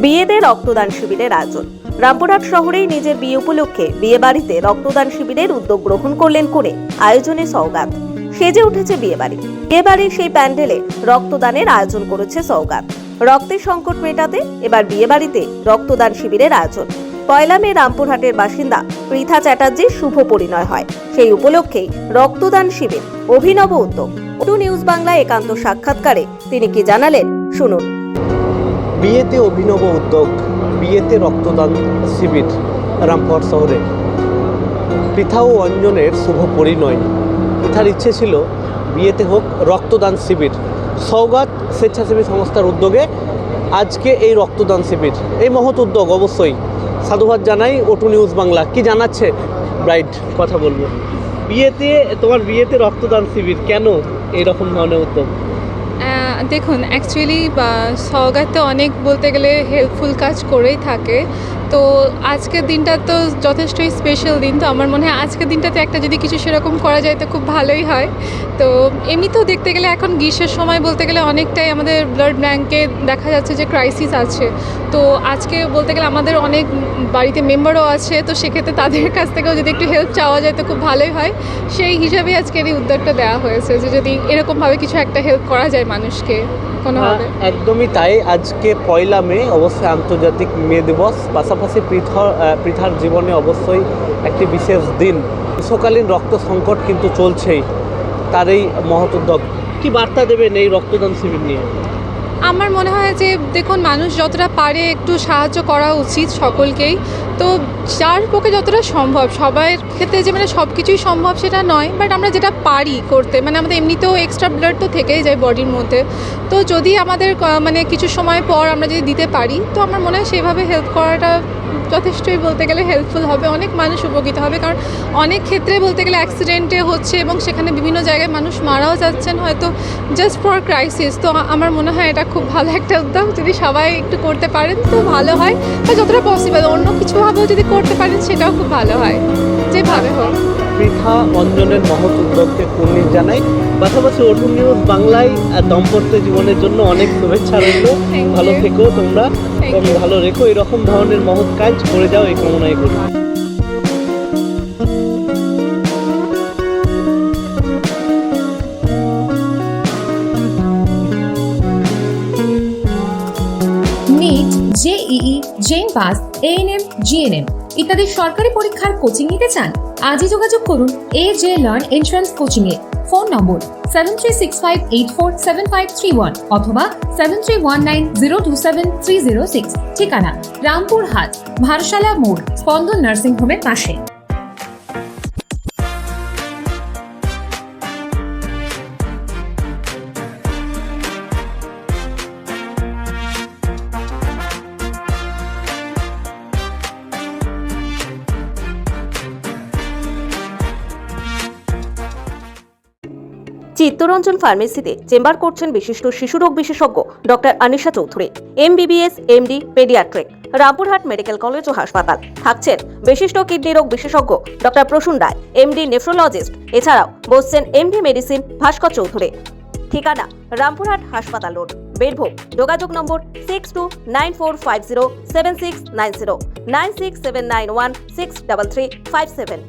বিয়েতে রক্তদান শিবিরের আয়োজন। রামপুরহাট শহরেই নিজের বিয়ে উপলক্ষে বিয়ে বাড়িতে রক্তদান শিবিরের উদ্যোগ গ্রহণ করলেন করে আয়োজনে সৌগাত সেজে উঠেছে বিয়ে বাড়ি বিয়ে বাড়ির সেই প্যান্ডেলে রক্তদানের আয়োজন করেছে সৌগাত রক্তের সংকট মেটাতে এবার বিয়ে বাড়িতে রক্তদান শিবিরের আয়োজন। পয়লা মে রামপুরহাটের বাসিন্দা পৃথা চ্যাটার্জির শুভ পরিণয় হয়। সেই উপলক্ষেই রক্তদান শিবির অভিনব উদ্যোগ। টু নিউজ বাংলা একান্ত সাক্ষাৎকারে তিনি কি জানালেন, শুনুন। বিয়েতে অভিনব উদ্যোগ, বিয়েতে রক্তদান শিবির, রামপুরহাট শহরে। পৃথা ও অঞ্জনের শুভ পরিণয়। পৃথার ইচ্ছে ছিল বিয়েতে হোক রক্তদান শিবির। সৌগাত স্বেচ্ছাসেবী সংস্থার উদ্যোগে আজকে এই রক্তদান শিবির। এই মহৎ উদ্যোগ অবশ্যই। সাধুবাদ জানাই ওটু নিউজ বাংলা। কি জানাচ্ছে? ব্রাইট, কথা বলব। বিয়েতে, তোমার বিয়েতে রক্তদান শিবির কেন এইরকম ধরনের উদ্যোগ? দেখুন অ্যাকচুয়ালি সওগাতে অনেক বলতে গেলে হেল্পফুল কাজ করেই থাকে। তো আজকের দিনটা তো যথেষ্টই স্পেশাল দিন, তো আমার মনে হয় আজকের দিনটাতে একটা যদি কিছু সেরকম করা যায় তো খুব ভালোই হয়। তো এমনিতেও দেখতে গেলে এখন গ্রীষ্মের সময় বলতে গেলে অনেকটাই আমাদের ব্লাড ব্যাঙ্কে দেখা যাচ্ছে যে ক্রাইসিস আছে। তো আজকে বলতে গেলে আমাদের অনেক বাড়িতে মেম্বারও আছে, তো সেক্ষেত্রে তাদের কাছ থেকেও যদি একটু হেল্প চাওয়া যায় তো খুব ভালোই হয়। সেই হিসাবেই আজকের এই উদ্যোগটা দেওয়া হয়েছে যে যদি এরকমভাবে কিছু একটা হেল্প করা যায় মানুষকে। কোনোভাবে হবে? একদমই তাই। আজকে পয়লা মে অবশ্যই আন্তর্জাতিক মে দিবস। পাশাপাশি পৃথা পৃথার জীবনে অবশ্যই একটি বিশেষ দিন। গ্রীষ্মকালীন রক্ত সংকট কিন্তু চলছেই। তার এই মহৎ উদ্যোগ। কি বার্তা দেবেন এই রক্তদান শিবির নিয়ে? আমার মনে হয় যে, দেখুন, মানুষ যতটা পারে একটু সাহায্য করা উচিত সকলকেই। তো যার পক্ষে যতটা সম্ভব সবার ক্ষেত্রে যে মানে সব কিছুই সম্ভব সেটা নয় বাট আমরা যেটা পারি করতে মানে আমাদের এমনিতেও এক্সট্রা ব্লাড তো থেকেই যায় বডির মধ্যে। তো যদি আমাদের মানে কিছু সময় পর আমরা যদি দিতে পারি, তো আমার মনে হয় সেভাবে হেল্প করাটা যথেষ্টই বলতে গেলে হেল্পফুল হবে অনেক মানুষ উপকৃত হবে কারণ অনেক ক্ষেত্রে বলতে গেলে অ্যাক্সিডেন্টে হচ্ছে এবং সেখানে বিভিন্ন জায়গায় মানুষ মারাও যাচ্ছেন হয়তো জাস্ট ফর ক্রাইসিস তো আমার মনে হয় এটা খুব ভালো একটা উদ্যোগ যদি সবাই একটু করতে পারেন তো ভালো হয়। বা যতটা পসিবল অন্য কিছুভাবেও যদি করতে পারেন সেটাও খুব ভালো হয়। যেভাবে হোক। পৃথা অঞ্জনের মহৎ উদ্যোগকে কুর্নিশ জানাই। পাশাপাশি ওটু নিউজ বাংলায় দাম্পত্য জীবনের জন্য অনেক শুভেচ্ছা রইল। ভালো. থেকো তোমরা। এবং ভালো রেখো, এরকম ধরনের মহৎ কাজ করে যাও এই কামনাই করি। জেইই জেন পাস এএনএম জিএনএম ইত্যাদি সরকারি পরীক্ষার কোচিং নিতে চান, আজই যোগাযোগ করুন A J learn entrance coaching A. Phone number seven three six five eight four seven five three one অথবা seven three one nine zero two seven three zero six ঠিকানা রামপুর হাট ভারসালা মোড়, স্পন্দন নার্সিং হোমের পাশে। চিত্তরঞ্জন ফার্মেসিতে চেম্বার করছেন বিশিষ্ট শিশুরোগ বিশেষজ্ঞ doctor Anisha Chowdhury, MBBS, MD, paediatric, Rampurhat medical college ও হাসপাতাল। থাকছেন বিশিষ্ট কিডনি রোগ বিশেষজ্ঞ doctor Prasun Roy, MD nephrologist. এছাড়াও বসছেন এমডি মেডিসিন ভাস্কর চৌধুরী। ঠিকানা রামপুরহাট হাসপাতাল রোড, বীরভূম। যোগাযোগ number six two nine four five zero seven six nine zero nine six seven nine one six double three five seven